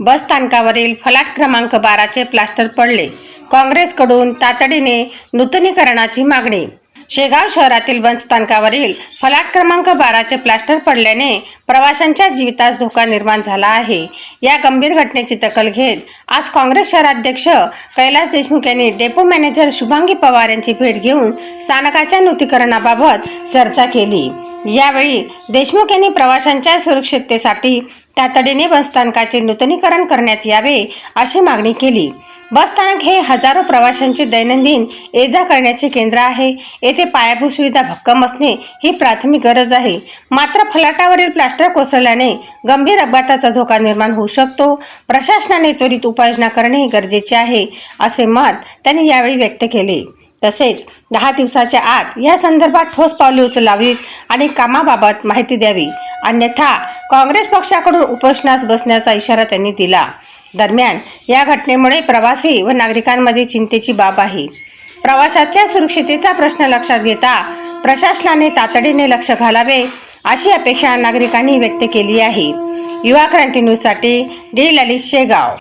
बस स्थानकावरील फलाट क्रमांक बाराचे प्लास्टर पडले. काँग्रेसकडून तातडीने नूतनीकरणाची मागणी. शेगाव शहरातील बस स्थानकावरील फलाट क्रमांक बाराचे प्लास्टर पडल्याने प्रवाशांच्या जीवितास धोका निर्माण झाला आहे. या गंभीर घटनेची दखल घेत आज काँग्रेस शहराध्यक्ष कैलास देशमुख यांनी डेपो मॅनेजर शुभांगी पवार यांची भेट घेऊन स्थानकाच्या नूतनीकरणाबाबत चर्चा केली. यावेळी देशमुख यांनी प्रवाशांच्या सुरक्षिततेसाठी तातडीने बसस्थानकाचे नूतनीकरण करण्यात यावे अशी मागणी केली. बसस्थानक हे हजारो प्रवाशांचे दैनंदिन ये जा करण्याचे केंद्र आहे. येथे पायाभूत सुविधा भक्कम असणे ही प्राथमिक गरज आहे. मात्र फलाटावरील प्लास्टर कोसळल्याने गंभीर अपघाताचा धोका निर्माण होऊ शकतो. प्रशासनाने त्वरित उपाययोजना करणे गरजेचे आहे असे मत त्यांनी यावेळी व्यक्त केले. तसेच दहा दिवसाच्या आत या संदर्भात ठोस पावले उचलावीत आणि कामाबाबत माहिती द्यावी. अन्यथा काँग्रेस पक्षाकडून उपोषणास बसण्याचा इशारा त्यांनी दिला. दरम्यान या घटनेमुळे प्रवासी व नागरिकांमध्ये चिंतेची बाब आहे. प्रवाशाच्या सुरक्षितेचा प्रश्न लक्षात घेता प्रशासनाने तातडीने लक्ष घालावे अशी अपेक्षा नागरिकांनी व्यक्त केली आहे. युवा क्रांती न्यूजसाठी डी ललित शेगाव.